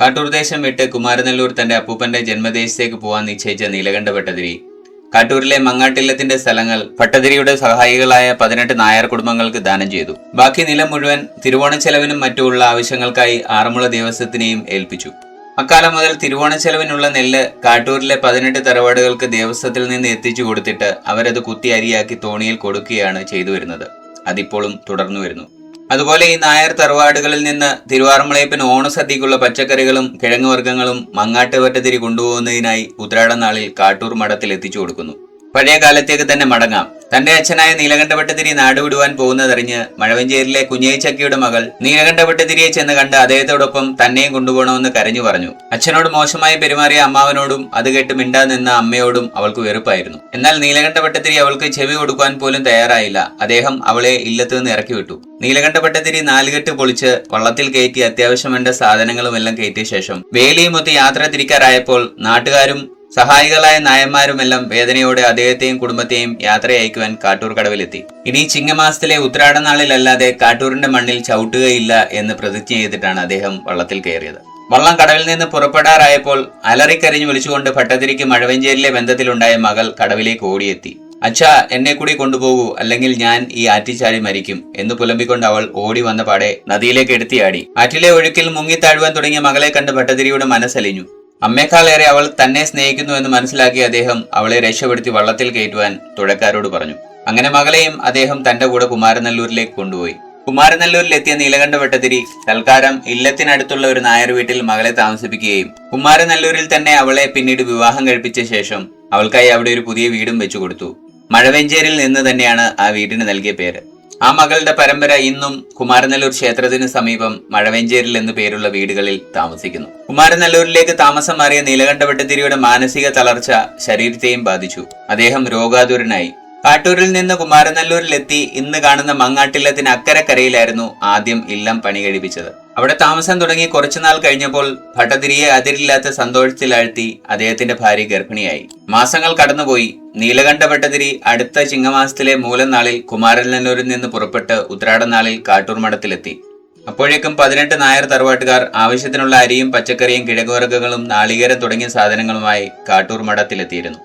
കാട്ടൂർ ദേശം വിട്ട് കുമാരനെല്ലൂർ തന്റെ അപ്പൂപ്പന്റെ ജന്മദേശത്തേക്ക് പോവാൻ നിശ്ചയിച്ച നീലകണ്ഠ ഭട്ടതിരി. കാട്ടൂരിലെ മങ്ങാട്ടില്ലത്തിന്റെ സ്ഥലങ്ങൾ ഭട്ടതിരിയുടെ സഹായികളായ പതിനെട്ട് നായർ കുടുംബങ്ങൾക്ക് ദാനം ചെയ്തു. ബാക്കി നിലം മുഴുവൻ തിരുവോണച്ചെലവിനും മറ്റുമുള്ള ആവശ്യങ്ങൾക്കായി ആറന്മുള ദേവസ്വത്തിനെയും ഏൽപ്പിച്ചു. അക്കാലം മുതൽ തിരുവോണച്ചെലവിനുള്ള നെല്ല് കാട്ടൂരിലെ പതിനെട്ട് തറവാടുകൾക്ക് ദേവസ്വത്തിൽ നിന്ന് എത്തിച്ചു കൊടുത്തിട്ട് അവരത് കുത്തി അരിയാക്കി തോണിയിൽ കൊടുക്കുകയാണ് ചെയ്തു വരുന്നത്. അതിപ്പോഴും തുടർന്നു വരുന്നു. അതുപോലെ ഈ നായർ തറവാടുകളിൽ നിന്ന് തിരുവാറമ്മളയപ്പൻ ഓണസദ്യക്കുള്ള പച്ചക്കറികളും കിഴങ്ങുവർഗങ്ങളും മങ്ങാട്ട് വറ്റത്തിരി കൊണ്ടുപോകുന്നതിനായി ഉത്രാട നാളിൽ കാട്ടൂർ മഠത്തിൽ എത്തിച്ചു കൊടുക്കുന്നു. പഴയ കാലത്തേക്ക് തന്നെ മടങ്ങാം. തന്റെ അച്ഛനായ നീലകണ്ഠഭട്ടതിരി നാടുവിടുവാൻ പോകുന്നതറിഞ്ഞ് മഴവഞ്ചേരിയിലെ കുഞ്ഞേച്ചക്കിയുടെ മകൾ നീലകണ്ഠഭട്ടതിരിയെ ചെന്ന് കണ്ട് അദ്ദേഹത്തോടൊപ്പം തന്നെയും കൊണ്ടുപോകണമെന്ന് കരഞ്ഞു പറഞ്ഞു. അച്ഛനോട് മോശമായി പെരുമാറിയ അമ്മാവനോടും അത് കേട്ട് മിണ്ടാ നിന്ന അമ്മയോടും അവൾക്ക് വെറുപ്പായിരുന്നു. എന്നാൽ നീലകണ്ഠഭട്ടതിരി അവൾക്ക് ചെവി കൊടുക്കാൻ പോലും തയ്യാറായില്ല. അദ്ദേഹം അവളെ ഇല്ലത്ത് നിന്ന് ഇറക്കി വിട്ടു. നീലകണ്ഠഭട്ടതിരി നാലുകെട്ട് പൊളിച്ച് വള്ളത്തിൽ കയറ്റി അത്യാവശ്യം വേണ്ട സാധനങ്ങളും എല്ലാം കയറ്റിയ ശേഷം വേലിയുമൊത്ത് യാത്ര തിരിക്കാറായപ്പോൾ നാട്ടുകാരും സഹായികളായ നായന്മാരുമെല്ലാം വേദനയോടെ അദ്ദേഹത്തെയും കുടുംബത്തെയും യാത്ര അയക്കുവാൻ കാട്ടൂർ കടവിലെത്തി ഇനി ചിങ്ങമാസത്തിലെ ഉത്രാട നാളിലല്ലാതെ കാട്ടൂരിന്റെ മണ്ണിൽ ചവിട്ടുകയില്ല എന്ന് പ്രതിജ്ഞ ചെയ്തിട്ടാണ് അദ്ദേഹം വള്ളത്തിൽ കയറിയത്. വള്ളം കടവിൽ നിന്ന് പുറപ്പെടാറായപ്പോൾ അലറിക്കരഞ്ഞു വിളിച്ചുകൊണ്ട് ഭട്ടതിരിക്ക് മഴവഞ്ചേരിയിലെ ബന്ധത്തിലുണ്ടായ മകൾ കടവിലേക്ക് ഓടിയെത്തി. അച്ഛാ എന്നെ കൂടി കൊണ്ടുപോകൂ അല്ലെങ്കിൽ ഞാൻ ഈ ആറ്റിച്ചാടി മരിക്കും എന്ന് പുലമ്പിക്കൊണ്ട് അവൾ ഓടി വന്ന പാടെ നദിയിലേക്ക് എടുത്തിയാടി. ആറ്റിലെ ഒഴുക്കിൽ മുങ്ങിത്താഴുവാൻ തുടങ്ങിയ മകളെ കണ്ട് ഭട്ടതിരിയുടെ മനസ്സലിഞ്ഞു. അമ്മയെക്കാളേറെ അവൾ തന്നെ സ്നേഹിക്കുന്നു എന്ന് മനസ്സിലാക്കിയ അദ്ദേഹം അവളെ രക്ഷപ്പെടുത്തി വള്ളത്തിൽ കയറ്റുവാൻ തുഴക്കാരോട് പറഞ്ഞു. അങ്ങനെ മകളെയും അദ്ദേഹം തന്റെ കൂടെ കുമാരനല്ലൂരിലേക്ക് കൊണ്ടുപോയി. കുമാരനല്ലൂരിലെത്തിയ നീലകണ്ഠ ഭട്ടതിരി തൽക്കാലം ഇല്ലത്തിനടുത്തുള്ള ഒരു നായർ വീട്ടിൽ മകളെ താമസിപ്പിക്കുകയും കുമാരനല്ലൂരിൽ തന്നെ അവളെ പിന്നീട് വിവാഹം കഴിപ്പിച്ച ശേഷം അവൾക്കായി അവിടെ ഒരു പുതിയ വീടും വെച്ചു കൊടുത്തു. മഴവെഞ്ചേരിൽ നിന്ന് തന്നെയാണ് ആ വീടിന് നൽകിയ പേര്. ആ മകളുടെ പരമ്പര ഇന്നും കുമാരനല്ലൂർ ക്ഷേത്രത്തിന് സമീപം മഴവെഞ്ചേരിൽ എന്നു പേരുള്ള വീടുകളിൽ താമസിക്കുന്നു. കുമാരനല്ലൂരിലേക്ക് താമസം മാറിയ നീലകണ്ഠവട്ടത്തിരിയുടെ മാനസിക തളർച്ച ശരീരത്തെയും ബാധിച്ചു. അദ്ദേഹം രോഗാതുരനായി. കാട്ടൂരിൽ നിന്ന് കുമാരനല്ലൂരിലെത്തി ഇന്ന് കാണുന്ന മങ്ങാട്ടില്ലത്തിന് അക്കരക്കരയിലായിരുന്നു ആദ്യം ഇല്ലം പണി കഴിപ്പിച്ചത്. അവിടെ താമസം തുടങ്ങി കുറച്ചുനാൾ കഴിഞ്ഞപ്പോൾ ഭട്ടതിരിയെ അതിരില്ലാത്ത സന്തോഷത്തിലാഴ്ത്തി അദ്ദേഹത്തിന്റെ ഭാര്യ ഗർഭിണിയായി. മാസങ്ങൾ കടന്നുപോയി. നീലകണ്ഠ ഭട്ടതിരി അടുത്ത ചിങ്ങമാസത്തിലെ മൂലനാളിൽ കുമാരനല്ലൂരിൽ നിന്ന് പുറപ്പെട്ട് ഉത്രാടനാളിൽ കാട്ടൂർ മഠത്തിലെത്തി. അപ്പോഴേക്കും പതിനെട്ട് നായർ തറവാട്ടുകാർ ആവശ്യത്തിനുള്ള അരിയും പച്ചക്കറിയും കിഴങ്ങുവർഗങ്ങളും നാളികേരം തുടങ്ങിയ സാധനങ്ങളുമായി കാട്ടൂർ മഠത്തിലെത്തിയിരുന്നു.